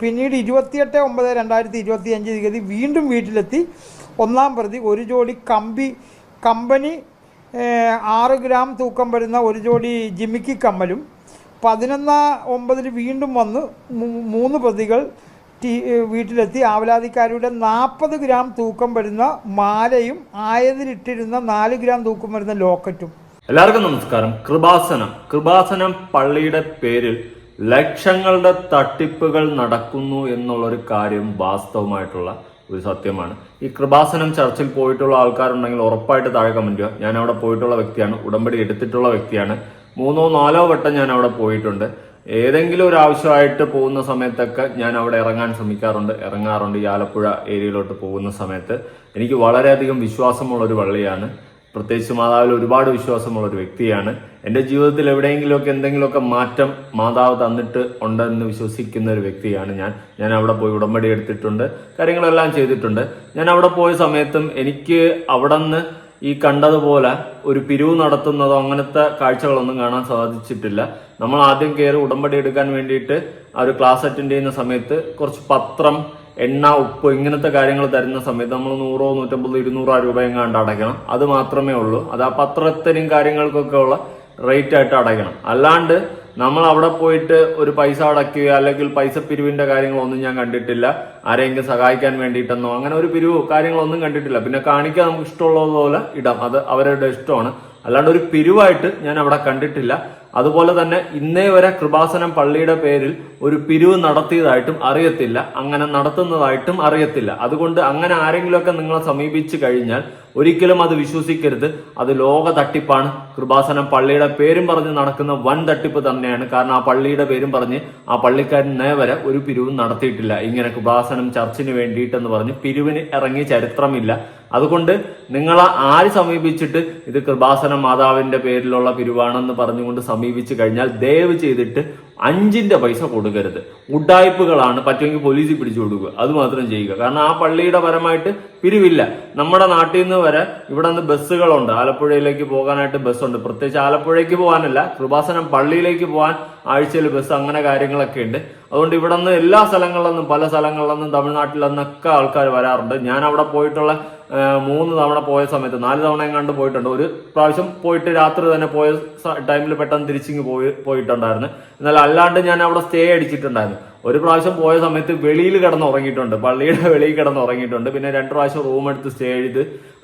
പിന്നീട് ഇരുപത്തിയെട്ട് ഒമ്പത് രണ്ടായിരത്തി ഇരുപത്തി അഞ്ച് തീയതി വീണ്ടും വീട്ടിലെത്തി. ഒന്നാം പ്രതി ഒരു ജോഡി കമ്പി കമ്പനി ആറ് ഗ്രാം തൂക്കം വരുന്ന ഒരു ജോഡി ജിമിക്കി കമ്മലും. പതിനൊന്ന് ഒമ്പതിൽ വീണ്ടും വന്ന് മൂന്ന് പ്രതികൾ ടി വീട്ടിലെത്തി. ആവലാതിക്കാരുടെ നാൽപ്പത് ഗ്രാം തൂക്കം വരുന്ന മാലയും ആയതിലിട്ടിരുന്ന നാല് ഗ്രാം തൂക്കം വരുന്ന ലോക്കറ്റും. എല്ലാവർക്കും നമസ്കാരം. കൃപാസനം. കൃപാസനം പള്ളിയുടെ പേരിൽ ലക്ഷങ്ങളുടെ തട്ടിപ്പുകൾ നടക്കുന്നു എന്നുള്ളൊരു കാര്യം വാസ്തവമായിട്ടുള്ള ഒരു സത്യമാണ്. ഈ കൃപാസനം ചർച്ചിൽ പോയിട്ടുള്ള ആൾക്കാരുണ്ടെങ്കിൽ ഉറപ്പായിട്ട് താഴെ കമന്റ് ചെയ്യുക ഞാൻ അവിടെ പോയിട്ടുള്ള വ്യക്തിയാണ്. ഉടമ്പടി എടുത്തിട്ടുള്ള വ്യക്തിയാണ്. മൂന്നോ നാലോ വട്ടം ഞാൻ അവിടെ പോയിട്ടുണ്ട്. ഏതെങ്കിലും ഒരു ആവശ്യമായിട്ട് പോകുന്ന സമയത്തൊക്കെ ഞാൻ അവിടെ ഇറങ്ങാൻ ശ്രമിക്കാറുണ്ട്. ഇറങ്ങാറുണ്ട് ഈ ആലപ്പുഴ ഏരിയയിലോട്ട് പോകുന്ന സമയത്ത്. എനിക്ക് വളരെയധികം വിശ്വാസമുള്ള ഒരു പള്ളിയാണ് പ്രത്യേകിച്ച് മാതാവിൽ ഒരുപാട് വിശ്വാസമുള്ള ഒരു വ്യക്തിയാണ്. എന്റെ ജീവിതത്തിൽ എവിടെയെങ്കിലുമൊക്കെ എന്തെങ്കിലുമൊക്കെ മാറ്റം മാതാവ് തന്നിട്ട് ഉണ്ടെന്ന് വിശ്വസിക്കുന്ന ഒരു വ്യക്തിയാണ് ഞാൻ. ഞാൻ അവിടെ പോയി ഉടമ്പടി എടുത്തിട്ടുണ്ട് കാര്യങ്ങളെല്ലാം ചെയ്തിട്ടുണ്ട്. ഞാൻ അവിടെ പോയ സമയത്തും എനിക്ക് അവിടെ നിന്ന് ഈ കണ്ടതുപോലെ ഒരു പിരിവ് നടത്തുന്നതോ അങ്ങനത്തെ കാഴ്ചകളൊന്നും കാണാൻ സാധിച്ചിട്ടില്ല. നമ്മൾ ആദ്യം കയറി ഉടമ്പടി എടുക്കാൻ വേണ്ടിയിട്ട് ആ ഒരു ക്ലാസ് അറ്റൻഡ് ചെയ്യുന്ന സമയത്ത് കുറച്ച് പത്രം എണ്ണ ഉപ്പ് ഇങ്ങനത്തെ കാര്യങ്ങൾ തരുന്ന സമയത്ത് നമ്മൾ നൂറോ നൂറ്റമ്പതോ ഇരുന്നൂറോ രൂപ എങ്ങാണ്ട് അടയ്ക്കണം. അത് മാത്രമേ ഉള്ളൂ. അത് ആ പത്രത്തിനും കാര്യങ്ങൾക്കൊക്കെ ഉള്ള റേറ്റ് ആയിട്ട് അടയ്ക്കണം. അല്ലാണ്ട് നമ്മൾ അവിടെ പോയിട്ട് ഒരു പൈസ അടയ്ക്കുകയോ അല്ലെങ്കിൽ പൈസ പിരിവിന്റെ കാര്യങ്ങളൊന്നും ഞാൻ കണ്ടിട്ടില്ല. ആരെങ്കിലും സഹായിക്കാൻ വേണ്ടിയിട്ടെന്നോ അങ്ങനെ ഒരു പിരിവോ കാര്യങ്ങളൊന്നും കണ്ടിട്ടില്ല. പിന്നെ കാണിക്കാൻ നമുക്ക് ഇഷ്ടമുള്ളതുപോലെ ഇടാം. അത് അവരുടെ ഇഷ്ടമാണ്. അല്ലാണ്ട് ഒരു പിരിവായിട്ട് ഞാൻ അവിടെ കണ്ടിട്ടില്ല. അതുപോലെ തന്നെ ഇന്നേ വരെ കൃപാസനം പള്ളിയുടെ പേരിൽ ഒരു പിരിവ് നടത്തിയതായിട്ടും അറിയത്തില്ല. അങ്ങനെ നടത്തുന്നതായിട്ടും അറിയത്തില്ല. അതുകൊണ്ട് അങ്ങനെ ആരെങ്കിലുമൊക്കെ നിങ്ങളെ സമീപിച്ചു കഴിഞ്ഞാൽ ഒരിക്കലും അത് വിശ്വസിക്കരുത്. അത് ലോക തട്ടിപ്പാണ്. കൃപാസനം പള്ളിയുടെ പേരും പറഞ്ഞ് നടക്കുന്ന വൻ തട്ടിപ്പ് തന്നെയാണ്. കാരണം ആ പള്ളിയുടെ പേരും പറഞ്ഞ് ആ പള്ളിക്കാരൻ നേവരെ ഒരു പിരിവും നടത്തിയിട്ടില്ല. ഇങ്ങനെ കൃപാസനം ചർച്ചിന് വേണ്ടിയിട്ടെന്ന് പറഞ്ഞ് പിരിവിന് ഇറങ്ങിയ ചരിത്രമില്ല. അതുകൊണ്ട് നിങ്ങൾ ആര് സമീപിച്ചിട്ട് ഇത് കൃപാസനം മാതാവിന്റെ പേരിലുള്ള പിരിവാണെന്ന് പറഞ്ഞുകൊണ്ട് സമീപിച്ചു കഴിഞ്ഞാൽ ദയവ് ചെയ്തിട്ട് അഞ്ചിന്റെ പൈസ കൊടുക്കരുത്. ഉഡായ്പകളാണ് പറ്റുമെങ്കിൽ പോലീസിൽ പിടിച്ചു കൊടുക്കുക. അത് മാത്രം ചെയ്യുക. കാരണം ആ പള്ളിയുടെ പരമായിട്ട് പിരിവില്ല. നമ്മുടെ നാട്ടിൽ നിന്ന് വരെ ഇവിടെ നിന്ന് ബസ്സുകളുണ്ട്. ആലപ്പുഴയിലേക്ക് പോകാനായിട്ട് ബസ്സുണ്ട്. പ്രത്യേകിച്ച് ആലപ്പുഴയ്ക്ക് പോകാനല്ല കൃപാസനം പള്ളിയിലേക്ക് പോകാൻ ആഴ്ചയിൽ ബസ് അങ്ങനെ കാര്യങ്ങളൊക്കെ ഉണ്ട്. അതുകൊണ്ട് ഇവിടെ നിന്ന് എല്ലാ സ്ഥലങ്ങളിൽ നിന്നും പല സ്ഥലങ്ങളിൽ നിന്നും തമിഴ്നാട്ടിൽ നിന്നൊക്കെ ആൾക്കാർ വരാറുണ്ട്. ഞാൻ അവിടെ പോയിട്ടുള്ള മൂന്ന് തവണ പോയ സമയത്ത് നാല് തവണ എങ്ങാണ്ട് പോയിട്ടുണ്ട്. ഒരു പ്രാവശ്യം പോയിട്ട് രാത്രി തന്നെ പോയ ടൈമിൽ പെട്ടെന്ന് തിരിച്ചിങ്ങ് പോയി പോയിട്ടുണ്ടായിരുന്നു. എന്നാൽ അല്ലാണ്ട് ഞാൻ അവിടെ സ്റ്റേ അടിച്ചിട്ടുണ്ടായിരുന്നു. ഒരു പ്രാവശ്യം പോയ സമയത്ത് വെളിയിൽ കിടന്ന് ഉറങ്ങിയിട്ടുണ്ട് പള്ളിയുടെ വെളിയിൽ കിടന്ന് ഉറങ്ങിയിട്ടുണ്ട് പിന്നെ രണ്ട് പ്രാവശ്യം റൂം എടുത്ത് സ്റ്റേ ചെയ്ത്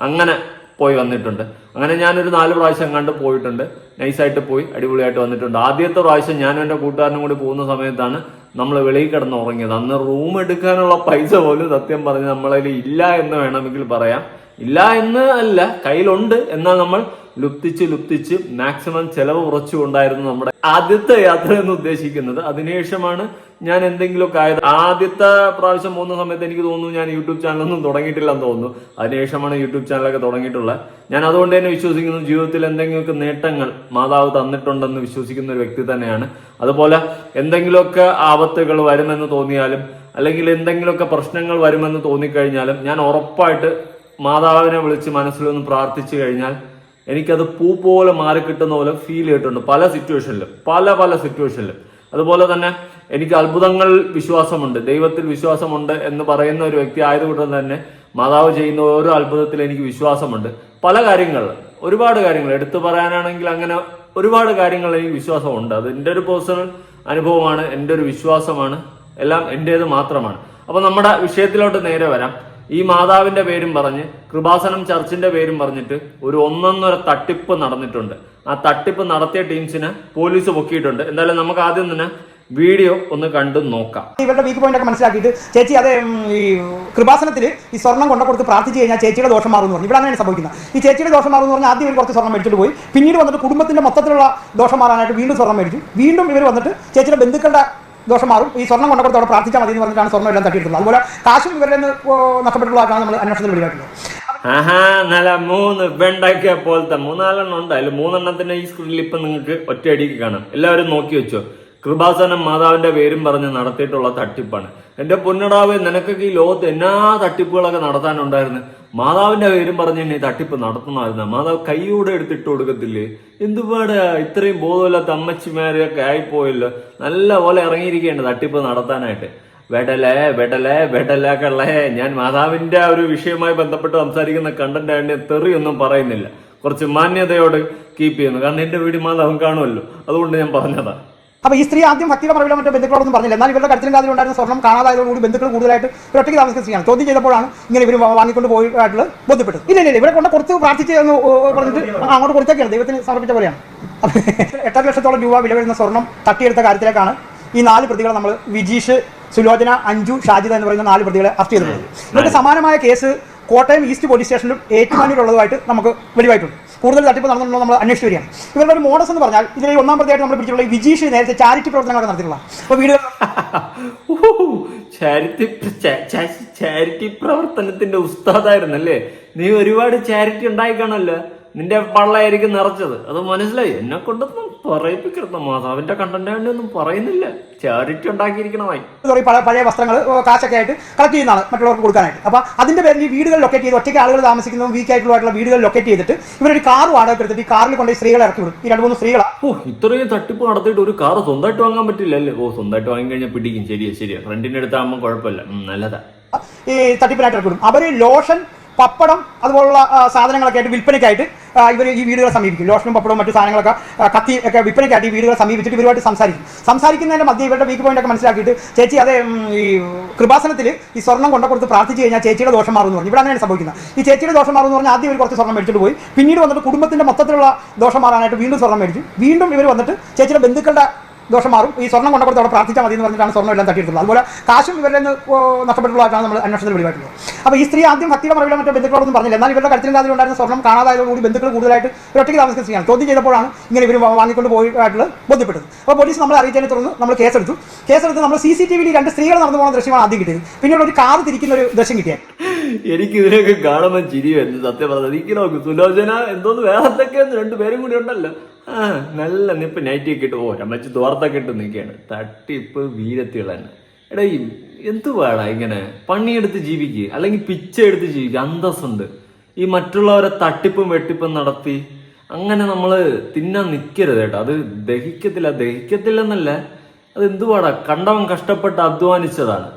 അങ്ങനെ പോയി വന്നിട്ടുണ്ട്. അങ്ങനെ ഞാനൊരു നാല് പ്രാവശ്യം കണ്ട് പോയിട്ടുണ്ട്. നൈസായിട്ട് പോയി അടിപൊളിയായിട്ട് വന്നിട്ടുണ്ട്. ആദ്യത്തെ പ്രാവശ്യം ഞാനും എന്റെ കൂട്ടുകാരനും കൂടി പോകുന്ന സമയത്താണ് നമ്മൾ വെളിയിൽ കിടന്ന് ഉറങ്ങിയത്. അന്ന് റൂം എടുക്കാനുള്ള പൈസ പോലും സത്യം പറഞ്ഞ് നമ്മളതിൽ ഇല്ല എന്ന് വേണമെങ്കിൽ പറയാം. ഇല്ല എന്ന് അല്ല കയ്യിലുണ്ട് എന്നാൽ നമ്മൾ ലുപ്തിച്ച് ലുപ്തിച്ച് മാക്സിമം ചെലവ് കുറച്ചുകൊണ്ടായിരുന്നു നമ്മുടെ ആദ്യത്തെ യാത്ര എന്ന് ഉദ്ദേശിക്കുന്നത്. അതിനുശേഷമാണ് ഞാൻ എന്തെങ്കിലുമൊക്കെ ആയത്. ആദ്യത്തെ പ്രാവശ്യം പോകുന്ന സമയത്ത് എനിക്ക് തോന്നുന്നു ഞാൻ യൂട്യൂബ് ചാനലൊന്നും തുടങ്ങിയിട്ടില്ലെന്ന് തോന്നുന്നു. അതിനുശേഷമാണ് യൂട്യൂബ് ചാനലൊക്കെ തുടങ്ങിയിട്ടുള്ളത്. ഞാൻ അതുകൊണ്ട് തന്നെ വിശ്വസിക്കുന്നു ജീവിതത്തിൽ എന്തെങ്കിലുമൊക്കെ നേട്ടങ്ങൾ മാതാവ് തന്നിട്ടുണ്ടെന്ന് വിശ്വസിക്കുന്ന ഒരു വ്യക്തി തന്നെയാണ്. അതുപോലെ എന്തെങ്കിലുമൊക്കെ ആപത്തുകൾ വരുമെന്ന് തോന്നിയാലും അല്ലെങ്കിൽ എന്തെങ്കിലുമൊക്കെ പ്രശ്നങ്ങൾ വരുമെന്ന് തോന്നിക്കഴിഞ്ഞാലും ഞാൻ ഉറപ്പായിട്ട് മാതാവിനെ വിളിച്ച് മനസ്സിലൊന്ന് പ്രാർത്ഥിച്ചു കഴിഞ്ഞാൽ എനിക്കത് പൂ പോലെ മാറിക്കിട്ടുന്ന പോലെ ഫീൽ ചെയ്തിട്ടുണ്ട് പല സിറ്റുവേഷനിലും പല പല സിറ്റുവേഷനിലും അതുപോലെ തന്നെ എനിക്ക് അത്ഭുതങ്ങൾ വിശ്വാസമുണ്ട് ദൈവത്തിൽ വിശ്വാസമുണ്ട് എന്ന് പറയുന്ന ഒരു വ്യക്തി ആയതുകൊണ്ട് തന്നെ മാതാവ് ചെയ്യുന്ന ഓരോ അത്ഭുതത്തിൽ എനിക്ക് വിശ്വാസമുണ്ട്. പല കാര്യങ്ങൾ ഒരുപാട് കാര്യങ്ങൾ. എടുത്തു പറയാനാണെങ്കിൽ അങ്ങനെ ഒരുപാട് കാര്യങ്ങൾ എനിക്ക് വിശ്വാസമുണ്ട്. അത് എന്റെ ഒരു പേഴ്സണൽ അനുഭവമാണ് എന്റെ ഒരു വിശ്വാസമാണ് എല്ലാം എന്റേത് മാത്രമാണ്. അപ്പോൾ നമ്മുടെ വിഷയത്തിലോട്ട് നേരെ വരാം. ഈ മാതാവിന്റെ പേരും പറഞ്ഞ് കൃപാസനം ചർച്ചിന്റെ പേരും പറഞ്ഞിട്ട് ഒരു ഒന്നൊന്നര തട്ടിപ്പ് നടന്നിട്ടുണ്ട്. ആ തട്ടിപ്പ് നടത്തിയ ടീംസിനെ പോലീസ് പൊക്കിയിട്ടുണ്ട്. എന്തായാലും നമുക്ക് ആദ്യം തന്നെ വീഡിയോ ഒന്ന് കണ്ടു നോക്കാം. ഇവരുടെ വീക്ക് പോയിന്റ് ഒക്കെ മനസ്സിലാക്കിയിട്ട് ചേച്ചി അത് ഈ കൃപാസനത്തിൽ ഈ സ്വർണം കൊണ്ട കൊടുത്ത് പ്രാർത്ഥിച്ചു കഴിഞ്ഞാൽ ചേച്ചിയുടെ ദോഷം മാറും എന്ന് പറഞ്ഞു. ഇവിടെ അങ്ങനെയാണ് സംഭവിക്കുന്നത്. ഈ ചേച്ചിയുടെ ദോഷം മാറും എന്ന് പറഞ്ഞാൽ ആദ്യം ഇവർ കുറച്ച് സ്വർണം മേടിച്ചിട്ട് പോയി. പിന്നീട് വന്നിട്ട് കുടുംബത്തിന്റെ മൊത്തത്തിലുള്ള ദോഷം മാറാനായിട്ട് വീണ്ടും സ്വർണം മേടിച്ചു. വീണ്ടും ഇവർ വന്നിട്ട് ചേച്ചിയുടെ ബന്ധുക്കളുടെ ദോഷം മാറും. ഈ സ്വർണം കൊണ്ട കൊടുത്ത് അവിടെ പ്രാർത്ഥിച്ചാൽ മതി എന്ന് പറഞ്ഞിട്ടാണ് സ്വർണം എല്ലാം തട്ടിയിട്ടുള്ളത്. അതുപോലെ കാശും ഇവരിൽ നിന്ന് നഷ്ടപ്പെട്ടുള്ളതാണ് നമ്മൾ അന്വേഷണത്തിൽ വെളിവാക്കുന്നത്. ആഹാ നല്ല മൂന്ന് വെണ്ടയ്ക്ക പോലത്തെ മൂന്നാലെണ്ണം ഉണ്ട്. അതിൽ മൂന്നെണ്ണത്തിന്റെ ഈ സ്ക്രീനിൽ ഇപ്പൊ നിങ്ങൾക്ക് ഒറ്റയടിക്ക് കാണാം. എല്ലാവരും നോക്കി വെച്ചോ. കൃപാസനം മാതാവിന്റെ പേരും പറഞ്ഞ് നടത്തിയിട്ടുള്ള തട്ടിപ്പാണ്. എന്റെ പൊന്നടാവ് നിനക്കൊക്കെ ഈ ലോകത്ത് എല്ലാ തട്ടിപ്പുകളൊക്കെ നടത്താനുണ്ടായിരുന്നു? മാതാവിന്റെ പേരും പറഞ്ഞ് തന്നെ തട്ടിപ്പ് നടത്തുന്നതായിരുന്നു. മാതാവ് കൈയോടെ എടുത്തിട്ട് കൊടുക്കത്തില്ലേ? എന്തുപാട് ഇത്രയും ബോധമില്ലാത്ത അമ്മച്ചിമാരൊക്കെ ആയിപ്പോയല്ലോ. നല്ല പോലെ ഇറങ്ങിയിരിക്കേണ്ട തട്ടിപ്പ് നടത്താനായിട്ട്. വെടലേ വെടലേ വെടലേ കള്ളേ. ഞാൻ മാതാവിന്റെ ഒരു വിഷയവുമായി ബന്ധപ്പെട്ട് സംസാരിക്കുന്ന കണ്ടന്റ് ആയിട്ട് തെറിയൊന്നും പറയുന്നില്ല. കുറച്ച് മാന്യതയോട് കീപ്പ് ചെയ്യുന്നു. കാരണം എന്റെ വീട് മാതാവും കാണുമല്ലോ. അതുകൊണ്ട് ഞാൻ പറഞ്ഞതാ. അപ്പോൾ ഈ സ്ത്രീ ആദ്യം ഭക്തിയുടെ മറവിലോ മറ്റോ ബന്ധുക്കളോടൊന്നും പറഞ്ഞില്ല. എന്നാൽ ഇവരുടെ കടത്തിലും കാതിലും ഉണ്ടായിരുന്ന സ്വർണം കാണാതായതോടുകൂടി ബന്ധുക്കൾ കൂടുതലായിട്ട് ഒറ്റയ്ക്ക് താമസിക്കുന്ന സ്ത്രീയാണ് ചോദ്യം ചെയ്തപ്പോഴാണ് ഇങ്ങനെ ഇവർ വാങ്ങിക്കൊണ്ട് പോയിട്ടുള്ളത് ബോധ്യപ്പെട്ടത്. ഇല്ല ഇല്ല ഇവിടെ കൊണ്ട് കുറച്ച് പ്രാർത്ഥിച്ച് എന്ന് പറഞ്ഞിട്ട് അങ്ങോട്ട് കൊടുത്തൊക്കെയാണ് ദൈവത്തിന് സമർപ്പിച്ച പോലെയാണ്. എട്ടര ലക്ഷത്തോളം രൂപ വില വരുന്ന സ്വർണം തട്ടിയെടുത്ത കാര്യത്തിലേക്കാണ് ഈ നാല് പ്രതികളെ നമ്മൾ വിജീഷ് സുലോചന അഞ്ജു ഷാജിദ എന്ന് പറയുന്ന നാല് പ്രതികളെ അറസ്റ്റ് ചെയ്തിട്ടുള്ളത്. ഇവർക്ക് സമാനമായ കേസ് കോട്ടയം ഈസ്റ്റ് പോലീസ് സ്റ്റേഷനിലും ഏറ്റുമാനൂരുള്ളതുമായിട്ട് നമുക്ക് വെളിവായിട്ടുണ്ട്. കൂടുതൽ തട്ടിപ്പ് നടന്നുണ്ടോ നമ്മൾ അന്വേഷിച്ച് വരികയാണ്. ഇവരുടെ ഒരു മോഡസ് എന്ന് പറഞ്ഞാൽ ഇതിൽ ഒന്നാം പ്രതിയായിട്ട് നമ്മൾ പിടിച്ചിട്ടുള്ള വിജീഷ് നേരത്തെ ചാരിറ്റി പ്രവർത്തനങ്ങളൊക്കെ നടത്തിയിട്ടുള്ള. വീഡിയോ ചാരിറ്റി ചാരിറ്റി പ്രവർത്തനത്തിന്റെ ഉസ്താദായിരുന്നല്ലേ? നീ ഒരുപാട് ചാരിറ്റി ഉണ്ടായി കാണല്ലോ നിന്റെ പള്ളയായിരിക്കും നിറച്ചത്. അത് മനസ്സിലായി? എന്നെ കൊണ്ടൊന്നും പറയിപ്പിക്കരുത് മാതാവിന്റെ കണ്ടന്റ് ഒന്നും പറയുന്നില്ല. ചാരിറ്റി ഉണ്ടാക്കിയിരിക്കണമായി സോറി പഴയ പഴയ വസ്ത്രങ്ങൾ കാശൊക്കെ ആയിട്ട് കളക്ട് ചെയ്യുന്നതാണ് മറ്റുള്ളവർക്ക് കൊടുക്കാനായിട്ട്. അപ്പോൾ അതിന്റെ പേരിൽ ഈ വീടുകൾ ലൊക്കേറ്റ് ചെയ്ത് ഒറ്റയ്ക്ക് ആളുകൾ താമസിക്കുന്നതും വീക്ക് ആയിട്ടുള്ള വീടുകൾ ലൊക്കേറ്റ് ചെയ്തിട്ട് ഇവരൊരു കാർ വാടക എടുത്തിട്ട് ഈ കാറിൽ കൊണ്ട് സ്ത്രീകളെ ഇറക്കി വിടും. ഈ രണ്ട് മൂന്ന് സ്ത്രീകളാ. ഓ ഇത്രയും തട്ടിപ്പ് നടത്തിയിട്ട് ഒരു കാർ സ്വന്തമായിട്ട് വാങ്ങാൻ പറ്റില്ല അല്ലേ? ഓ സ്വന്തമായിട്ട് വാങ്ങി കഴിഞ്ഞാൽ പിടിക്കും. ശരിയാ ശരിയാ. ഫ്രണ്ടിന്റെ അടുത്താകുമ്പോൾ കുഴപ്പമില്ല. നല്ലതാ. ഈ തട്ടിപ്പിനായിട്ട് ഇറക്കി വിടും. അവർ ലോഷൻ പപ്പടം അതുപോലുള്ള സാധനങ്ങളൊക്കെ ആയിട്ട് വിൽപ്പനയ്ക്കായിട്ട് ഇവർ ഈ വീടുകളെ സമീപിക്കും. ലോഷനും പപ്പടവും മറ്റു സാധനങ്ങളൊക്കെ കത്തി ഒക്കെ വിൽപ്പനയ്ക്കായിട്ട് ഈ വീടുകളെ സമീപിച്ചിട്ട് ഇവരുമായിട്ട് സംസാരിക്കും. സംസാരിക്കുന്നതിന്റെ മധ്യ ഇവരുടെ വീക്ക് പോയിന്റ് ഒക്കെ മനസ്സിലാക്കിയിട്ട് ചേച്ചി അതേ ഈ കൃപാസനത്തിൽ ഈ സ്വർണം കൊണ്ട കൊടുത്ത് പ്രാർത്ഥിച്ച് കഴിഞ്ഞാൽ ചേച്ചിയുടെ ദോഷം മാറുമെന്ന് പറഞ്ഞു. ഇവിടെ അങ്ങനെയാണ് സംഭവിക്കുന്നത്. ഈ ചേച്ചിയുടെ ദോഷം മാറുമെന്ന് പറഞ്ഞാൽ ആദ്യം ഇവർ കുറച്ച് സ്വർണം മേടിച്ചിട്ട് പോയി. പിന്നീട് വന്നിട്ട് കുടുംബത്തിന്റെ മൊത്തത്തിലുള്ള ദോഷം മാറാനായിട്ട് വീണ്ടും സ്വർണം മേടിച്ചു. വീണ്ടും ഇവർ വന്നിട്ട് ചേച്ചിയുടെ ബന്ധുക്കളുടെ ദോഷം മാറും. ഈ സ്വർണം കൊണ്ട കൊടുത്ത് അവിടെ പ്രാർത്ഥിച്ചാൽ മതി എന്ന് പറഞ്ഞിട്ടാണ് സ്വർണം എല്ലാം തട്ടിയിട്ടുള്ളത്. അതുപോലെ കാശും ഇവരിൽ നിന്ന് നഷ്ടപ്പെട്ടുള്ളതായിട്ടാണ് നമ്മൾ അന്വേഷണത്തിൽ വെളിവായിട്ടുള്ളത്. അപ്പോൾ ഈ സ്ത്രീ ആദ്യം ഭക്തിയുടെ മറവിലോ മറ്റോ ബന്ധുക്കളോടൊന്നും പറഞ്ഞില്ല. എന്നാൽ ഇവരുടെ ഉണ്ടായിരുന്ന സ്വർണം കാണാതായതോടുകൂടി ബന്ധുക്കൾ കൂടുതലായിട്ട് ഒറ്റയ്ക്ക് താമസിക്കുന്ന സ്ത്രീയാണ്. ചോദ്യം ചെയ്തപ്പോഴാണ് ഇങ്ങനെ ഇവർ വാങ്ങിക്കൊണ്ട് പോയിട്ടുള്ളത് ബോധ്യപ്പെട്ടത്. അപ്പോൾ പോലീസ് നമ്മൾ അറിയിച്ചതിനെ തുടർന്ന് നമ്മൾ കേസെടുത്തു. കേസെടുത്ത് നമ്മൾ സി സി ടി വിയിൽ രണ്ട് സ്ത്രീകൾ നടന്നു പോകുന്ന ദൃശ്യമാണ് ആദ്യം കിട്ടിയത്. പിന്നീട് ഒരു കാർ തിരിക്കുന്ന ഒരു ദൃശ്യം കിട്ടിയത് എനിക്ക് ഇതിനൊക്കെ കാണുമ്പോൾ ചിരി സത്യം പറഞ്ഞത് എനിക്ക് നോക്കും സുലോചന എന്തോന്ന് വേറെ എന്തൊക്കെയെന്ന് രണ്ടുപേരും കൂടി ഉണ്ടല്ലോ. നല്ല നിപ്പ് നൈറ്റി ഒക്കെ ഇട്ട് ഓ രമച്ച് തോർത്തൊക്കെ ഇട്ട് നിൽക്കുകയാണ്. തട്ടിപ്പ് വീരത്തികൾ തന്നെ. എടാ ഈ എന്തുവാടാ ഇങ്ങനെ? പണിയെടുത്ത് ജീവിക്കുക അല്ലെങ്കിൽ പിച്ച എടുത്ത് ജീവിക്കുക അന്തസ്സുണ്ട്. ഈ മറ്റുള്ളവരെ തട്ടിപ്പും വെട്ടിപ്പും നടത്തി അങ്ങനെ നമ്മൾ തിന്നാൻ നിൽക്കരുത് കേട്ടോ. അത് ദഹിക്കത്തില്ല ദഹിക്കത്തില്ലെന്നല്ല. അത് എന്തുവാടാ? കണ്ടവൻ കഷ്ടപ്പെട്ട് അധ്വാനിച്ചതാണ്.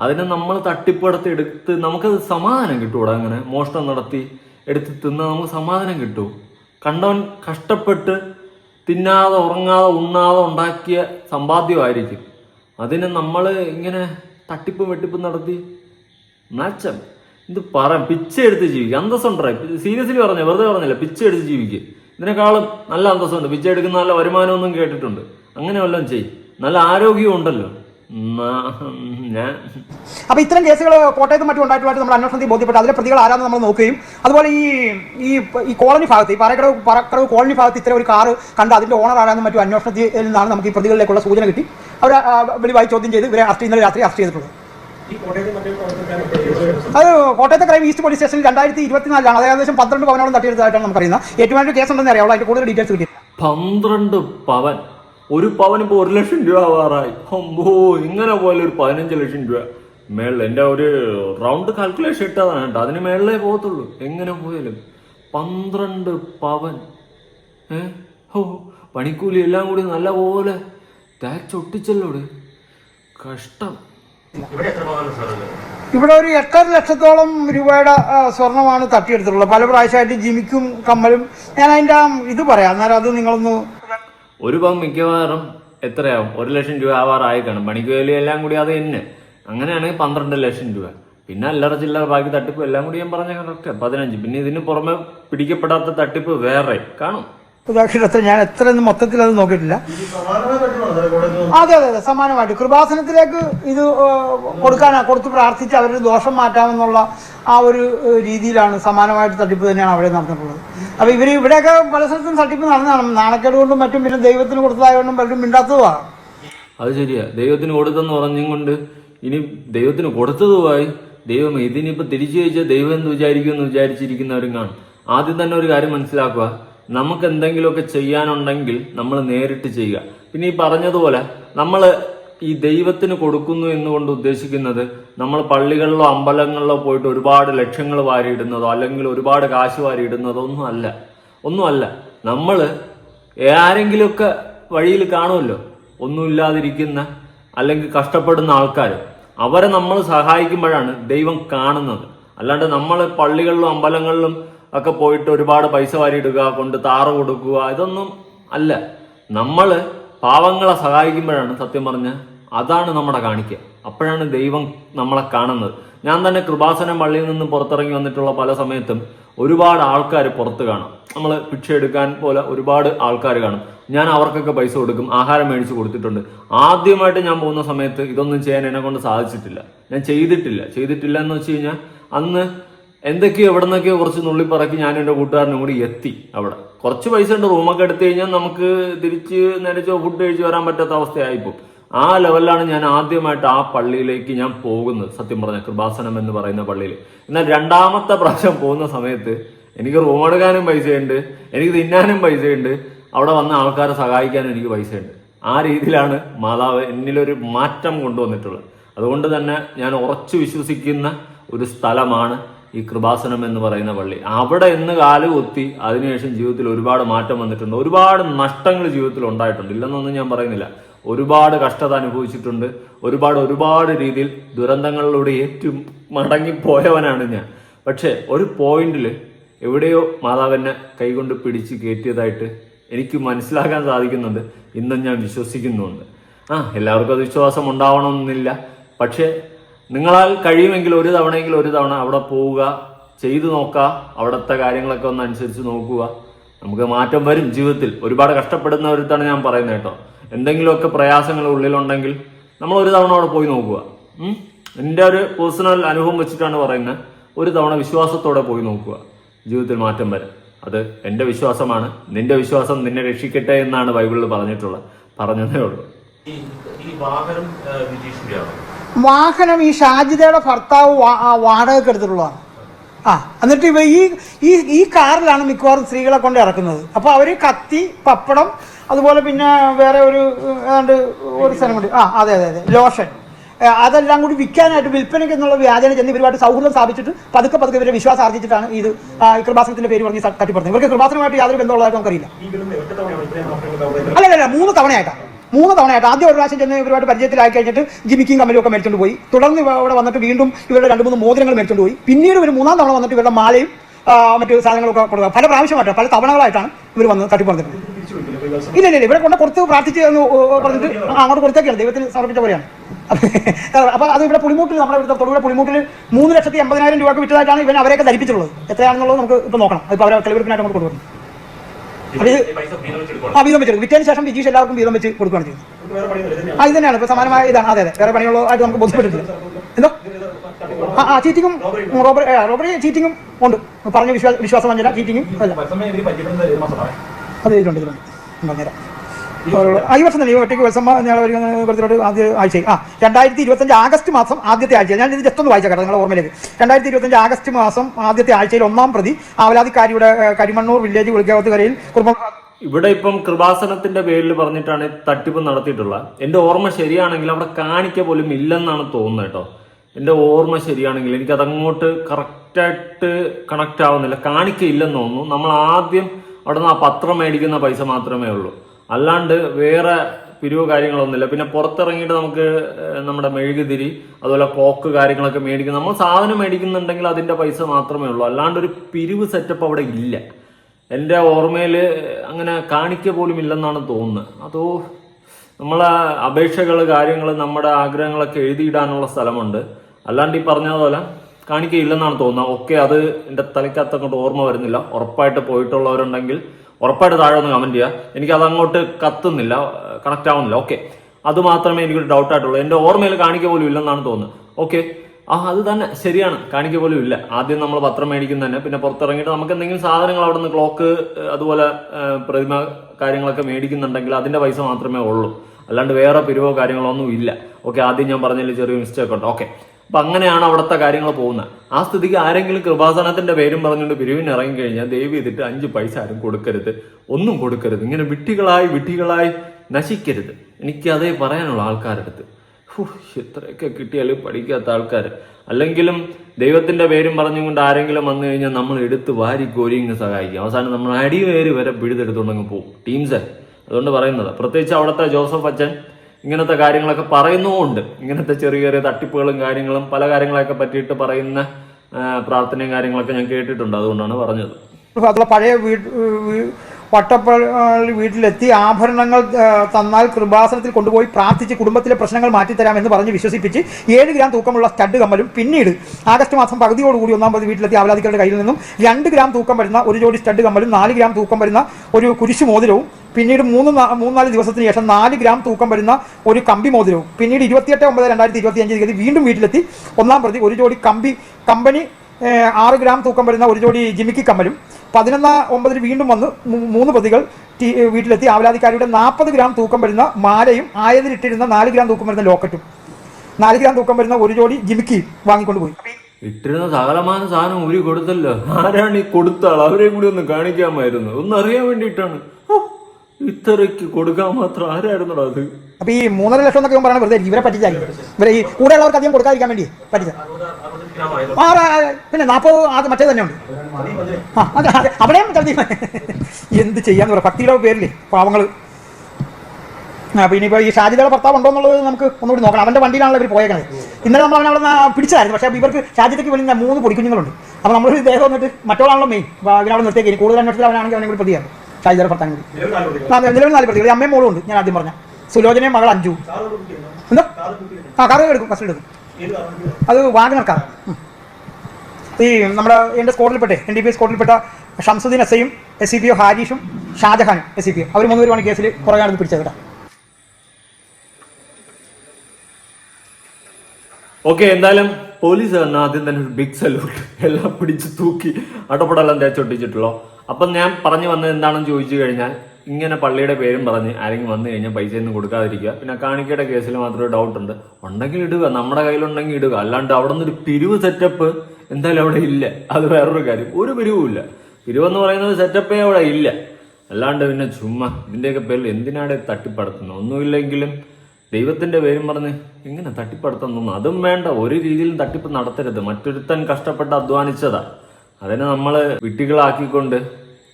അതിനെ നമ്മൾ തട്ടിപ്പടത്ത് എടുത്ത് നമുക്കത് സമാധാനം കിട്ടൂടാ അങ്ങനെ. മോഷണം നടത്തി എടുത്ത് തിന്നാൽ നമുക്ക് സമാധാനം കിട്ടൂ. കണ്ടവൻ കഷ്ടപ്പെട്ട് തിന്നാതെ ഉറങ്ങാതെ ഉണ്ണാതെ ഉണ്ടാക്കിയ സമ്പാദ്യമായിരിക്കും. അതിനെ നമ്മൾ ഇങ്ങനെ തട്ടിപ്പും വെട്ടിപ്പും നടത്തി നാച്ചം ഇത് പറ പിച്ച എടുത്ത് ജീവിക്കുക അന്തസ്സുണ്ടേ? സീരിയസ്ലി പറഞ്ഞു? വെറുതെ പറഞ്ഞില്ല പിച്ച എടുത്ത് ജീവിക്കുക ഇതിനേക്കാളും നല്ല അന്തസ്സുണ്ട്. പിച്ച എടുക്കുന്ന നല്ല വരുമാനമൊന്നും കേട്ടിട്ടുണ്ട്. അങ്ങനെ വല്ലതും ചെയ്യും. നല്ല ആരോഗ്യവും ഉണ്ടല്ലോ. അപ്പോൾ ഇത്തരം കേസുകൾ കോട്ടയത്തും മറ്റും ഉണ്ടായിട്ടുള്ളതായിട്ട് നമ്മൾ അന്വേഷണത്തിൽ ബോധ്യപ്പെട്ടു. അതിലെ പ്രതികൾ ആരാന്ന് നമ്മൾ നോക്കുകയും അതുപോലെ ഈ ഈ ഈ കോളനി ഭാഗത്ത് ഈ പാറക്കടവ് പാറക്കടവ് കോളനി ഭാഗത്ത് ഇത്തരം ഒരു കാറ് കണ്ട് അതിന്റെ ഓണർ ആരാന്നും മറ്റും അന്വേഷണത്തിൽ നിന്നാണ് നമുക്ക് ഈ പ്രതികളിലേക്കുള്ള സൂചന കിട്ടി. അവർ വെളിവായി ചോദ്യം ചെയ്ത് ഇവരെ അറസ്റ്റ് ഇന്നലെ രാത്രി അറസ്റ്റ് ചെയ്തിട്ടുള്ളത്. അത് കോട്ടയത്തെ ക്രൈം ഈസ്റ്റ് പോലീസ് സ്റ്റേഷനിൽ രണ്ടായിരത്തി ഇരുപത്തിനാലിലാണ്. അത് ഏകദേശം പന്ത്രണ്ട് പവനോളം തട്ടിയെടുത്തതായിട്ടാണ് നമുക്കറിയുന്നത്. വലിയ കേസ് ഉണ്ടെന്ന് അറിയാം അതിന്റെ കൂടുതൽ ഡീറ്റെയിൽസ് കിട്ടി പന്ത്രണ്ട് പവൻ. ഒരു പവൻ ഇപ്പോൾ ഒരു ലക്ഷം രൂപ ആവാറായി. അമ്പോ ഇങ്ങനെ പോലെ ഒരു പതിനഞ്ച് ലക്ഷം രൂപ. മേളിൽ എന്റെ ഒരു റൗണ്ട് കാൽക്കുലേഷൻ ഇട്ടതാണ് കേട്ടോ. അതിന് മേളിലേ പോകത്തുള്ളൂ. എങ്ങനെ പോയാലും. പന്ത്രണ്ട് പവൻ. ഏ? ഓ പണിക്കൂലി എല്ലാം കൂടി നല്ല പോലെ ടാക്സ് ഒട്ടിച്ചല്ലോട് കഷ്ടം. ഇവിടെ ഒരു എട്ടര ലക്ഷത്തോളം രൂപയുടെ സ്വർണമാണ് സ്വർണമാണ് തട്ടിയെടുത്തിട്ടുള്ളത്. പല പ്രാവശ്യമായിട്ട് ജിമിക്കും കമ്മലും. ഞാൻ അതിന്റെ ആ ഇത് പറയാം. അന്നേരം അത് നിങ്ങളൊന്ന് ഒരു പവൻ മിക്കവാറും എത്രയാവും? ഒരു ലക്ഷം രൂപ ആവാറായി കാണും പണിക്കൂലി എല്ലാം കൂടി അത് തന്നെ. അങ്ങനെയാണെങ്കിൽ പന്ത്രണ്ട് ലക്ഷം രൂപ. പിന്നെ അല്ലറ ചില്ലറ ബാക്കി തട്ടിപ്പ് എല്ലാം കൂടി ഞാൻ പറഞ്ഞ കറക്റ്റ് പതിനഞ്ച്. പിന്നെ ഇതിന് പുറമെ പിടിക്കപ്പെടാത്ത തട്ടിപ്പ് വേറെ. കാണും. ഞാൻ എത്ര മൊത്തത്തിൽ അത് നോക്കിയിട്ടില്ല. അതെ അതെ അതെ. സമാനമായിട്ട്. കൃപാസനത്തിലേക്ക് ഇത് കൊടുക്കാനാ കൊടുത്ത് പ്രാർത്ഥിച്ച് അവരുടെ ദോഷം മാറ്റാമെന്നുള്ള ആ ഒരു രീതിയിലാണ് സമാനമായിട്ട് തട്ടിപ്പ് തന്നെയാണ് അവിടെ നടന്നിട്ടുള്ളത്. അപ്പൊ ഇവർ ഇവിടെയൊക്കെ പല സ്ഥലത്തും തട്ടിപ്പ് നടന്നതാണ്. നാണക്കേട് കൊണ്ടും മറ്റും പിന്നെ ദൈവത്തിന് കൊടുത്തതായതുകൊണ്ടും പലരും മിണ്ടാത്തതുമാണ് അത് ശരിയാ. ദൈവത്തിന് കൊടുത്തെന്ന് പറഞ്ഞും കൊണ്ട് ഇനി ദൈവത്തിന് കൊടുത്തതുമായി ദൈവം ഇതിനിപ്പോ തിരിച്ചു ചോദിച്ചാൽ ദൈവം എന്ന് വിചാരിക്കും എന്ന് വിചാരിച്ചിരിക്കുന്നവരും കാണും. ആദ്യം തന്നെ ഒരു കാര്യം മനസ്സിലാക്കുക. നമുക്ക് എന്തെങ്കിലുമൊക്കെ ചെയ്യാനുണ്ടെങ്കിൽ നമ്മൾ നേരിട്ട് ചെയ്യുക. പിന്നെ ഈ പറഞ്ഞതുപോലെ നമ്മൾ ഈ ദൈവത്തിന് കൊടുക്കുന്നു എന്നുകൊണ്ട് ഉദ്ദേശിക്കുന്നത് നമ്മൾ പള്ളികളിലോ അമ്പലങ്ങളിലോ പോയിട്ട് ഒരുപാട് ലക്ഷങ്ങൾ വാരിയിടുന്നതോ അല്ലെങ്കിൽ ഒരുപാട് കാശ് വാരിയിടുന്നതോ ഒന്നും അല്ല. ഒന്നുമല്ല നമ്മൾ ആരെങ്കിലുമൊക്കെ വഴിയിൽ കാണുമല്ലോ. ഒന്നുമില്ലാതിരിക്കുന്ന അല്ലെങ്കിൽ കഷ്ടപ്പെടുന്ന ആൾക്കാർ അവരെ നമ്മൾ സഹായിക്കുമ്പോഴാണ് ദൈവം കാണുന്നത്. അല്ലാണ്ട് നമ്മൾ പള്ളികളിലും അമ്പലങ്ങളിലും ഒക്കെ പോയിട്ട് ഒരുപാട് പൈസ വാരിയിടുക കൊണ്ട് താറ കൊടുക്കുക ഇതൊന്നും അല്ല. നമ്മൾ പാവങ്ങളെ സഹായിക്കുമ്പോഴാണ് സത്യം പറഞ്ഞ അതാണ് നമ്മുടെ കാണിക്കുക അപ്പോഴാണ് ദൈവം നമ്മളെ കാണുന്നത്. ഞാൻ തന്നെ കൃപാസനം പള്ളിയിൽ നിന്നും പുറത്തിറങ്ങി വന്നിട്ടുള്ള പല സമയത്തും ഒരുപാട് ആൾക്കാർ പുറത്ത് കാണും. നമ്മൾ ഭിക്ഷ എടുക്കാൻ പോലെ ഒരുപാട് ആൾക്കാർ കാണും. ഞാൻ അവർക്കൊക്കെ പൈസ കൊടുക്കും ആഹാരം മേടിച്ച് കൊടുത്തിട്ടുണ്ട്. ആദ്യമായിട്ട് ഞാൻ പോകുന്ന സമയത്ത് ഇതൊന്നും ചെയ്യാൻ എന്നെ കൊണ്ട് സാധിച്ചിട്ടില്ല. ഞാൻ ചെയ്തിട്ടില്ല. ചെയ്തിട്ടില്ല എന്ന് വെച്ച് കഴിഞ്ഞാൽ അന്ന് എന്തൊക്കെയോ എവിടെ നിന്നൊക്കെയോ കുറച്ച് നുള്ളിപ്പറക്കി ഞാൻ എന്റെ കൂട്ടുകാരനും കൂടി എത്തി അവിടെ. കുറച്ച് പൈസ ഉണ്ട് റൂമൊക്കെ എടുത്തു കഴിഞ്ഞാൽ നമുക്ക് തിരിച്ച് നരച്ചോ ഫുഡ് കഴിച്ച് വരാൻ പറ്റാത്ത അവസ്ഥയായിപ്പോൾ ആ ലെവലിലാണ് ഞാൻ ആദ്യമായിട്ട് ആ പള്ളിയിലേക്ക് ഞാൻ പോകുന്നത് സത്യം പറഞ്ഞ കൃപാസനം എന്ന് പറയുന്ന പള്ളിയിൽ. എന്നാൽ രണ്ടാമത്തെ പ്രാവശ്യം പോകുന്ന സമയത്ത് എനിക്ക് റൂം പൈസയുണ്ട് എനിക്ക് തിന്നാനും പൈസയുണ്ട് അവിടെ വന്ന ആൾക്കാരെ സഹായിക്കാനും എനിക്ക് പൈസയുണ്ട്. ആ രീതിയിലാണ് മാതാവ് എന്നിലൊരു മാറ്റം കൊണ്ടുവന്നിട്ടുള്ളത്. അതുകൊണ്ട് തന്നെ ഞാൻ ഉറച്ചു വിശ്വസിക്കുന്ന ഒരു സ്ഥലമാണ് ഈ കൃപാസനം എന്ന് പറയുന്ന പള്ളി. അവിടെ ഇന്ന് കാൽ കുത്തി അതിനുശേഷം ജീവിതത്തിൽ ഒരുപാട് മാറ്റം വന്നിട്ടുണ്ട്. ഒരുപാട് നഷ്ടങ്ങൾ ജീവിതത്തിൽ ഉണ്ടായിട്ടുണ്ട്. ഇല്ലെന്നൊന്നും ഞാൻ പറയുന്നില്ല. ഒരുപാട് കഷ്ടത അനുഭവിച്ചിട്ടുണ്ട്. ഒരുപാട് ഒരുപാട് രീതിയിൽ ദുരന്തങ്ങളിലൂടെ ഏറ്റവും മടങ്ങിപ്പോയവനാണ് ഞാൻ. പക്ഷേ ഒരു പോയിന്റിൽ എവിടെയോ മാതാവിനെ കൈകൊണ്ട് പിടിച്ച് കയറ്റിയതായിട്ട് എനിക്ക് മനസ്സിലാക്കാൻ സാധിക്കുന്നുണ്ട്. ഇന്നും ഞാൻ വിശ്വസിക്കുന്നുണ്ട്. ആ എല്ലാവർക്കും അത് വിശ്വാസം ഉണ്ടാവണമെന്നില്ല. പക്ഷേ നിങ്ങളാൽ കഴിയുമെങ്കിൽ ഒരു തവണയെങ്കിലും ഒരു തവണ അവിടെ പോവുക ചെയ്തു നോക്കുക അവിടുത്തെ കാര്യങ്ങളൊക്കെ ഒന്ന് അനുസരിച്ച് നോക്കുക. നമുക്ക് മാറ്റം വരും ജീവിതത്തിൽ. ഒരുപാട് കഷ്ടപ്പെടുന്നവരുത്താണ് ഞാൻ പറയുന്നത് കേട്ടോ. എന്തെങ്കിലുമൊക്കെ പ്രയാസങ്ങൾ ഉള്ളിലുണ്ടെങ്കിൽ നമ്മൾ ഒരു തവണ അവിടെ പോയി നോക്കുക? എന്റെ ഒരു പേഴ്സണൽ അനുഭവം വെച്ചിട്ടാണ് പറയുന്നത്. ഒരു തവണ വിശ്വാസത്തോടെ പോയി നോക്കുക. ജീവിതത്തിൽ മാറ്റം വരും. അത് എന്റെ വിശ്വാസമാണ്. നിന്റെ വിശ്വാസം നിന്നെ രക്ഷിക്കട്ടെ എന്നാണ് ബൈബിളിൽ പറഞ്ഞിട്ടുള്ളത്. പറഞ്ഞതേ ഉള്ളൂ. ഈ വാഹനം ആ, വിജീഷിന്റെയാണോ വാഹനം ഈ ഷാജിദയുടെ ഭർത്താവ് വാടകയ്ക്ക് എടുത്തിട്ടുള്ളതാണ്. ആ എന്നിട്ട് ഇവ ഈ ഈ ഈ കാറിലാണ് മിക്കവാറും സ്ത്രീകളെ കൊണ്ട് ഇറക്കുന്നത്. അപ്പോൾ അവർ കത്തി പപ്പടം അതുപോലെ പിന്നെ വേറെ ഒരു ഏതാണ്ട് ഒരു സ്ഥലം കൂടി ആ അതെ അതെ അതെ ലോഷൻ. അതെല്ലാം കൂടി വിൽക്കാനായിട്ട് വിൽപ്പനയ്ക്ക് എന്നുള്ള വ്യാജന ചെന്ന് ഇവരുമായിട്ട് സൗഹൃദം സ്ഥാപിച്ചിട്ട് പതുക്കെ പതുക്കെ ഇവരെ വിശ്വാസം ആർജിച്ചിട്ടാണ് ഇത് കൃപാസനത്തിന്റെ പേര് പറഞ്ഞ് തട്ടിപ്പറഞ്ഞത്. ഇവർക്ക് കൃപാസനമായിട്ട് യാതൊരു ബന്ധമുള്ളതായിട്ട് നമുക്കറിയില്ല. അല്ല അല്ല മൂന്ന് തവണയായിട്ടാണ്. മൂന്ന് തവണയായിട്ട് ആദ്യം ഒരു പ്രാവശ്യം ചെന്ന് ഇവരുമായിട്ട് പരിചയത്തിലായി കഴിഞ്ഞിട്ട് ജിമിക്കും കമ്മലും ഒക്കെ മേടിച്ചുകൊണ്ട് പോയി. തുടർന്ന് ഇവ ഇവിടെ വന്നിട്ട് വീണ്ടും ഇവരുടെ രണ്ട് മൂന്ന് മോതിരങ്ങൾ മേടിച്ചുകൊണ്ട് പോയി. പിന്നീട് ഒരു മൂന്നാം തവണ വന്നിട്ട് ഇവരുടെ മാലയും മറ്റു സാധനങ്ങളൊക്കെ കൊടുക്കുക. പല പ്രാവശ്യമായിട്ട് പല തവണകളായിട്ടാണ് ഇവർ വന്ന് പോയി ദിവസം ഇല്ല ഇല്ല. ഇവിടെ കൊണ്ട് കൊടുത്ത് പ്രാർത്ഥിച്ച് എന്ന് പറഞ്ഞിട്ട് അങ്ങോട്ട് കൊടുത്തേക്കാണ്. ദൈവത്തിന് സമർപ്പിച്ച പോലെയാണ്. അപ്പൊ അത് ഇവിടെ പുളിമൂട്ടിൽ നമ്മുടെ ഇവിടുത്തെ തൊടുപുഴ പുളിമൂട്ടിൽ മൂന്ന് ലക്ഷത്തി എൺപതിനായിരം രൂപ വിറ്റതായിട്ടാണ് ഇവൻ അവരെയൊക്കെ ധരിപ്പിച്ചിട്ടുള്ളത്. എത്രയാണെന്നുള്ളത് നമുക്ക് ഇപ്പൊ നോക്കണം. ഇപ്പൊ അവരെ തെളിവെടുപ്പിനായിട്ട് അങ്ങോട്ട് കൊടുക്കണം അത് വീതം വെച്ചെടുക്കണം ആ വീതം വെച്ചെടുക്കും വിറ്റതിന് ശേഷം വിജീഷ് എല്ലാവർക്കും വീതം വെച്ച് കൊടുക്കുകയാണ് ചെയ്യുന്നത് ആ ഇത് തന്നെയാണ് ഇപ്പൊ സമാനമായ ഇതാണ്. അതെ അതെ. വേറെ പണികളായിട്ട് നമുക്ക് ബോധ്യപ്പെട്ടിട്ടില്ല. എന്തോ? ആ ആ ചീറ്റിങ്ങും റോബറി റോബറി ചീറ്റിങ്ങും ഉണ്ട്. പറഞ്ഞ വിശ്വാസ വിശ്വാസം വഞ്ചന ചീറ്റിങ്ങും അല്ല. അത് ഇതിലുണ്ട് ഇതിലുണ്ട് പറഞ്ഞുതരാം ഈ വർഷം തന്നെ ഒറ്റയ്ക്ക് വത്സമ്മ ആദ്യ ആഴ്ച. ആ രണ്ടായിരത്തി ഇരുപത്തഞ്ച് ആഗസ്റ്റ് മാസം ആദ്യത്തെ ആഴ്ച. ഞാൻ ഇത് ജസ്റ്റ് ഒന്ന് വായിച്ച കേട്ടോ നിങ്ങളുടെ ഓർമ്മയിലേക്ക്. രണ്ടായിരത്തി ഇരുപത്തഞ്ച് ആഗസ്റ്റ് മാസം ആദ്യത്തെ ആഴ്ചയിൽ ഒന്നാം പ്രതി ആവലാതിക്കാരിയുടെ കരിമണ്ണൂർ വില്ലേജ് വിളിക്കാവത്ത് കരയിൽ കുടുംബം ഇവിടെ ഇപ്പം കൃപാസനത്തിന്റെ പേരിൽ പറഞ്ഞിട്ടാണ് തട്ടിപ്പ് നടത്തിയിട്ടുള്ളത് എന്റെ ഓർമ്മ ശരിയാണെങ്കിൽ അവിടെ കാണിക്ക പോലും ഇല്ലെന്നാണ് തോന്നുന്നത് കേട്ടോ. എന്റെ ഓർമ്മ ശരിയാണെങ്കിൽ എനിക്ക് അതങ്ങോട്ട് കറക്റ്റായിട്ട് കണക്ട് ആവുന്നില്ല. കാണിക്ക ഇല്ലെന്ന് തോന്നുന്നു. നമ്മൾ ആദ്യം അവിടെ നിന്ന് ആ പത്രം മേടിക്കുന്ന പൈസ മാത്രമേ ഉള്ളൂ. അല്ലാണ്ട് വേറെ പിരിവ് കാര്യങ്ങളൊന്നുമില്ല. പിന്നെ പുറത്തിറങ്ങിയിട്ട് നമുക്ക് നമ്മുടെ മെഴുകുതിരി അതുപോലെ പോക്ക് കാര്യങ്ങളൊക്കെ മേടിക്കും നമ്മൾ സാധനം മേടിക്കുന്നുണ്ടെങ്കിൽ അതിന്റെ പൈസ മാത്രമേ ഉള്ളൂ. അല്ലാണ്ട് ഒരു പിരിവ് സെറ്റപ്പ് അവിടെ ഇല്ല. എന്റെ ഓർമ്മയിൽ അങ്ങനെ കാണിക്ക പോലും ഇല്ലെന്നാണ് തോന്നുന്നത്. അതോ നമ്മളെ അപേക്ഷകൾ കാര്യങ്ങൾ നമ്മുടെ ആഗ്രഹങ്ങളൊക്കെ എഴുതിയിടാനുള്ള സ്ഥലമുണ്ട്. അല്ലാണ്ട് ഈ പറഞ്ഞതുപോലെ കാണിക്കയില്ലെന്നാണ് തോന്നുന്നത്. ഓക്കെ അത് എന്റെ തലയ്ക്കകത്തങ്ങോട്ട് ഓർമ്മ വരുന്നില്ല. ഉറപ്പായിട്ട് പോയിട്ടുള്ളവരുണ്ടെങ്കിൽ ഉറപ്പായിട്ട് താഴെ ഒന്ന് കമന്റ് ചെയ്യുക. എനിക്ക് അത് അങ്ങോട്ട് കത്തുന്നില്ല കണക്റ്റ് ആവുന്നില്ല. ഓക്കെ അത് മാത്രമേ എനിക്കൊരു ഡൗട്ട് ആയിട്ടുള്ളൂ. എന്റെ ഓർമ്മയിൽ കാണിക്ക പോലും ഇല്ലെന്നാണ് തോന്നുന്നത്. ഓക്കെ ആ അത് തന്നെ ശരിയാണ്. കാണിക്ക പോലും ഇല്ല. ആദ്യം നമ്മൾ പത്രം മേടിക്കുന്ന തന്നെ പിന്നെ പുറത്തിറങ്ങിയിട്ട് നമുക്ക് എന്തെങ്കിലും സാധനങ്ങൾ അവിടെ നിന്ന് ക്ലോക്ക് അതുപോലെ പ്രതിമ കാര്യങ്ങളൊക്കെ മേടിക്കുന്നുണ്ടെങ്കിൽ അതിന്റെ പൈസ മാത്രമേ ഉള്ളൂ. അല്ലാണ്ട് വേറെ പിരിവോ കാര്യങ്ങളോ ഒന്നും ഇല്ല. ഓക്കെ ആദ്യം ഞാൻ പറഞ്ഞതിൽ ചെറിയ മിസ്റ്റേക്ക് ഉണ്ട്? ഓക്കെ അപ്പൊ അങ്ങനെയാണ് അവിടുത്തെ കാര്യങ്ങൾ പോകുന്നത്. ആ സ്ഥിതിക്ക് ആരെങ്കിലും കൃപാസനത്തിന്റെ പേരും പറഞ്ഞുകൊണ്ട് പിരിവിന് ഇറങ്ങി കഴിഞ്ഞാൽ ദയവ് ചെയ്തിട്ട് അഞ്ച് പൈസ ആരും കൊടുക്കരുത്. ഒന്നും കൊടുക്കരുത്. ഇങ്ങനെ വിട്ടികളായി വിട്ടികളായി നശിക്കരുത്. എനിക്ക് അതേ പറയാനുള്ള ആൾക്കാരുടെ അടുത്ത് ഇത്രയൊക്കെ കിട്ടിയാലും പഠിക്കാത്ത ആൾക്കാർ അല്ലെങ്കിലും ദൈവത്തിന്റെ പേരും പറഞ്ഞുകൊണ്ട് ആരെങ്കിലും വന്നു കഴിഞ്ഞാൽ നമ്മൾ എടുത്ത് വാരി കോരി ഇങ്ങ് സഹായിക്കും. അവസാനം നമ്മൾ അടിവേര് വരെ പിഴുതെടുത്തുകൊണ്ടങ്ങ് പോകും. ടീംസ് അതുകൊണ്ട് പറയുന്നത്. പ്രത്യേകിച്ച് അവിടുത്തെ ജോസഫ് അച്ഛൻ ഇങ്ങനത്തെ കാര്യങ്ങളൊക്കെ പറയുന്നുമുണ്ട്. ഇങ്ങനത്തെ ചെറിയ ചെറിയ തട്ടിപ്പുകളും കാര്യങ്ങളും പല കാര്യങ്ങളൊക്കെ പറ്റിയിട്ട് പറയുന്ന പ്രാർത്ഥനയും കാര്യങ്ങളൊക്കെ ഞാൻ കേട്ടിട്ടുണ്ട്. അതുകൊണ്ടാണ് പറഞ്ഞത്. അതുള്ള പഴയ വട്ടപ്പള്ളി വീട്ടിലെത്തി ആഭരണങ്ങൾ തന്നാൽ കൃപാസനത്തിൽ കൊണ്ടുപോയി പ്രാർത്ഥിച്ച് കുടുംബത്തിലെ പ്രശ്നങ്ങൾ മാറ്റിത്തരാമെന്ന് പറഞ്ഞ് വിശ്വസിപ്പിച്ച് ഏഴ് ഗ്രാം തൂക്കമുള്ള സ്റ്റഡ് കമ്മലും പിന്നീട് ആഗസ്റ്റ് മാസം പകുതിയോടുകൂടി ഒന്നാമത് വീട്ടിലെത്തി ആവലാദികളുടെ കയ്യിൽ നിന്നും രണ്ട് ഗ്രാം തൂക്കം വരുന്ന ഒരു ജോഡി സ്റ്റഡ് കമ്മലും നാല് ഗ്രാം തൂക്കം വരുന്ന ഒരു കുരിശു മോതിരവും പിന്നീട് മൂന്ന് മൂന്നാൽ ദിവസത്തിന് ശേഷം നാല് ഗ്രാം തൂക്കം വരുന്ന ഒരു കമ്പി മോതിരവും പിന്നീട് ഇരുപത്തിയെട്ട് ഒമ്പത് രണ്ടായിരത്തി ഇരുപത്തി അഞ്ച് തീയതി വീണ്ടും വീട്ടിലെത്തി ഒന്നാം പ്രതി ഒരു ജോഡി കമ്പി കമ്പനി ആറ് ഗ്രാം തൂക്കം വരുന്ന ഒരു ജോഡി ജിമിക്കി കമ്മലും പതിനൊന്ന് ഒമ്പതിന് വീണ്ടും വന്ന് മൂന്ന് പ്രതികൾ വീട്ടിലെത്തി. ആവലാതിക്കാരിയുടെ നാൽപ്പത് ഗ്രാം തൂക്കം വരുന്ന മാലയും ആയതിലിട്ടിരുന്ന നാല് ഗ്രാം തൂക്കം വരുന്ന ലോക്കറ്റും. നാല് ഗ്രാം തൂക്കം വരുന്ന ഒരു ജോഡി ജിമിക്കിയും വാങ്ങിക്കൊണ്ട് പോയി. ഇട്ടിരുന്ന സകലമാന സാധനം ഊരി കൊടുത്തല്ലോ. ആരാണ് ഈ കൊടുത്ത ആൾ അവരെയും കൂടി ഒന്ന് കാണിക്കാമായിരുന്നു. ഒന്ന് അറിയാൻ വേണ്ടിയിട്ടാണ്. ഇത്രയ്ക്ക് കൊടുക്കാൻ മാത്രം ആരായിരുന്നു അത്? അപ്പൊ ഈ മൂന്നര ലക്ഷം എന്നൊക്കെ പറയാൻ പറയുന്നത് വെറുതെ ഇവരെ പറ്റിച്ചായിരിക്കും ഇവരെ ഈ കൂടെയുള്ളവർക്ക് അധികം കൊടുക്കാതിരിക്കാൻ വേണ്ടി പറ്റിച്ച ആ പിന്നെ നാൽപ്പത് അത് മറ്റേ തന്നെ ഉണ്ട് ആ അതെ അതെ അവിടെയും ചതി എന്ത് ചെയ്യാന്ന് പറയാം ഭക്തിയുടെ പേരില്ലേ പാവങ്ങൾ ആ പിന്നെ ഇപ്പോൾ ഈ ഷാജിദയുടെ ഭർത്താവ് ഉണ്ടോ എന്നുള്ളത് നമുക്ക് ഒന്നുകൂടി നോക്കണം. അവന്റെ വണ്ടിയിലാണല്ലോ ഇവർ പോയേക്കണത്. ഇന്നലെ നമ്മൾ അവനെ അവിടെ നിന്ന് പിടിച്ചതായിരുന്നു. പക്ഷേ ഇവർക്ക് ഷാജിദയ്ക്ക് വലിയ മൂന്ന് പൊടിക്കുഞ്ഞുങ്ങളുണ്ട്. അപ്പോൾ നമ്മൾ ദേഹം വന്നിട്ട് മറ്റോളാണല്ലോ മെയിൻ ഇവനവിടെ നിർത്തിയേക്ക്. കൂടുതൽ അന്വേഷണത്തിൽ അവനാണെങ്കിൽ അവനെ കൂടി പ്രതിയാണ് ഷാജിദയുടെ ഭർത്താവ് നിലവിൽ നാല് പ്രതികൾ. അമ്മയും മോളും ഉണ്ട് ഞാൻ ആദ്യം പറഞ്ഞ. സുലോചനയും മകൾ അഞ്ചു. എന്താ? ആ കാറ് എടുക്കും കസ്റ്റഡി എടുക്കും. അത് വാഗനർ കാർ ഈ നമ്മുടെ എന്റെ സ്കോഡിൽപ്പെട്ടെ എൻ ഡി പി സ്കോഡിൽപ്പെട്ട ഷംസുദ്ദീൻ എസ്ഐയും എസ് സി പി ഒ ഹാരിഷും ഷാജഹാനും എസ് സി പി അവർ മൂന്ന് പേരുമാണ് കേസിൽ പുറകെ പിടിച്ചത് കേട്ടോ. ഓക്കെ എന്തായാലും പോലീസ് തന്നെ ആദ്യം തന്നെ ഒരു ബിഗ് സല്യൂട്ട് എല്ലാം പിടിച്ച് തൂക്കി അടപടെല്ലാം തേച്ചൊട്ടിച്ചിട്ടുള്ളൂ അപ്പം ഞാൻ പറഞ്ഞു വന്നത് എന്താണെന്ന് ചോദിച്ചു കഴിഞ്ഞാൽ ഇങ്ങനെ പള്ളിയുടെ പേരും പറഞ്ഞ് ആരെങ്കിലും വന്നു കഴിഞ്ഞാൽ പൈസ ഒന്നും കൊടുക്കാതിരിക്കുക. പിന്നെ കാണിക്കയുടെ കേസിൽ മാത്രമേ ഡൗട്ട് ഉണ്ട്. ഉണ്ടെങ്കിൽ ഇടുക. നമ്മുടെ കയ്യിലുണ്ടെങ്കിൽ ഇടുക. അല്ലാണ്ട് അവിടെ നിന്നൊരു പിരിവ് സെറ്റപ്പ് എന്തായാലും അവിടെ ഇല്ല. അത് വേറൊരു കാര്യം. ഒരു പിരിവും ഇല്ല. പിരിവെന്ന് പറയുന്നത് സെറ്റപ്പേ അവിടെ ഇല്ല. അല്ലാണ്ട് പിന്നെ ചുമ്മാ ഇതിന്റെയൊക്കെ പേരിൽ എന്തിനാണ് തട്ടിപ്പടത്തുന്നത്? ഒന്നുമില്ലെങ്കിലും ദൈവത്തിന്റെ പേരും പറഞ്ഞ് എങ്ങനെ തട്ടിപ്പടുത്തുന്നു അതും വേണ്ട. ഒരു രീതിയിലും തട്ടിപ്പ് നടത്തരുത്. മറ്റൊരുത്തൻ കഷ്ടപ്പെട്ട് അധ്വാനിച്ചതാ. അതിനെ നമ്മൾ വിട്ടികളാക്കിക്കൊണ്ട്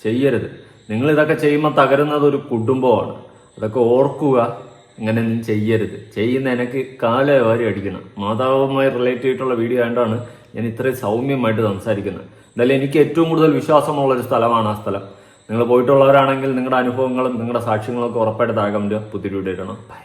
ചെയ്യരുത്. നിങ്ങൾ ഇതൊക്കെ ചെയ്യുമ്പോൾ തകരുന്നത് ഒരു കുടുംബമാണ്. അതൊക്കെ ഓർക്കുക. ഇങ്ങനെയൊന്നും ചെയ്യരുത്. ചെയ്യുന്ന എനിക്ക് കാലേ വാരി അടിക്കണം. മാതാവുമായി റിലേറ്റ് ചെയ്തിട്ടുള്ള വീഡിയോ ആയതുകൊണ്ടാണ് ഞാൻ ഇത്രയും സൗമ്യമായിട്ട് സംസാരിക്കുന്നത്. എന്തായാലും എനിക്ക് ഏറ്റവും കൂടുതൽ വിശ്വാസമുള്ള ഒരു സ്ഥലമാണ് ആ സ്ഥലം. നിങ്ങൾ പോയിട്ടുള്ളവരാണെങ്കിൽ നിങ്ങളുടെ അനുഭവങ്ങളും നിങ്ങളുടെ സാക്ഷ്യങ്ങളും ഒക്കെ ഉറപ്പായിട്ട് താഴെ കമന്റ് പുതിയ വീഡിയോ ഇടണം ബൈ